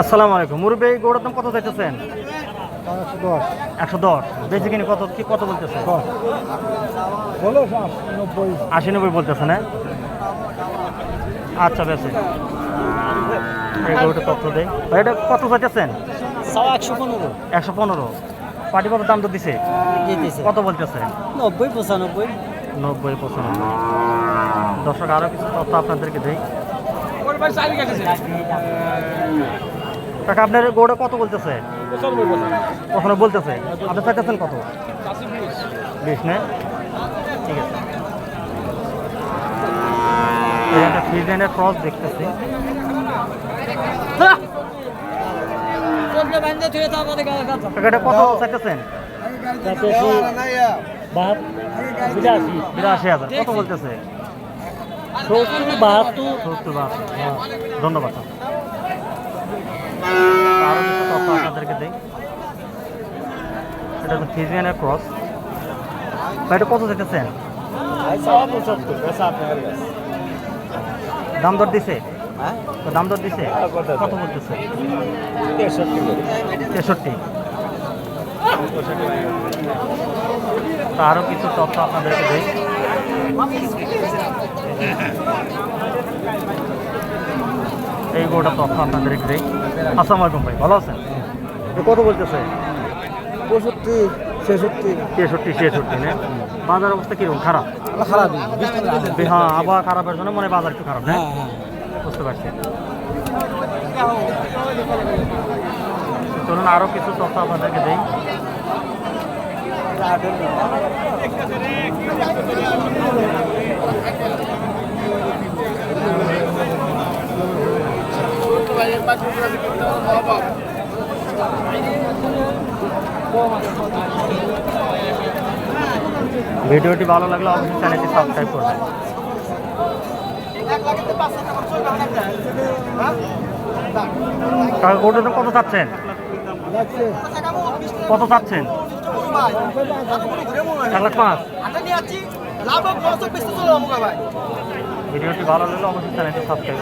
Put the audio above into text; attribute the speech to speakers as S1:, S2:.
S1: আসসালামু আলাইকুম। মুরব্বী এই গরুর দাম কত চাইতেছেন?
S2: একশো দশ।
S1: একশো দশ। বেশি কিনে কত কি কত বলতেছে আশি নব্বই। বলতেছে না আচ্ছা বেশি এই গরুটা তথ্য দেয় ভাই এটা কত চাইতেছেন?
S2: একশো পনেরো।
S1: একশো পনেরো। পার্টি কত দাম তো দিছে? কত বলতেছে
S2: নব্বই পঁচানব্বই।
S1: নব্বই পঁচানব্বই। দর্শক আরও কিছু তথ্য আপনাদেরকে দেই। কাকা আপনার গরুটা কত বলতেছে? কখনো বলতেছে? আপনি চাইতেছেন কত? বিশ না? ঠিক আছে। একটা ক্রস দেখতেছি। কাকা এটা কত চাইতেছেন? বিরাশি হাজার। কত বলতেছে?
S2: বাহাত্তর।
S1: সত্তর বাহাত্তর। হ্যাঁ, ধন্যবাদ। আরও কিছু তথ্য আপনাদেরকে এটা হচ্ছে ফিজিয়ানের ক্রস এটা কত যেতেছেন দাম দর দিছে? তো দাম দর দিছে? কত বলতেছে? তেষট্টি আরও কিছু তথ্য আপনাদেরকে দিই। এই গোটা তথ্য আপনাদেরকে দিই। আসসালামু আলাইকুম ভাই ভালো আছেন? কত বলতেছে?
S2: পঁয়ষট্টি ছেষট্টি।
S1: তেষট্টি ছেষট্টি না? বাজার অবস্থা কীরকম? খারাপ?
S2: খারাপ
S1: হ্যাঁ আবহাওয়া খারাপের জন্য মনে হয় বাজার একটু খারাপ না?
S2: হ্যাঁ হ্যাঁ।
S1: বুঝতে পারছি। চলুন আরও কিছু তথ্য আপনাদেরকে দিই। ভিডিওটি ভালো লাগলে অবশ্যই চ্যানেলটি সাবস্ক্রাইব করবেন। গোটা কত চাচ্ছেন? কত চাচ্ছেন? ভিডিওটি ভালো লাগলে অবশ্যই চ্যানেলটি সাবস্ক্রাইব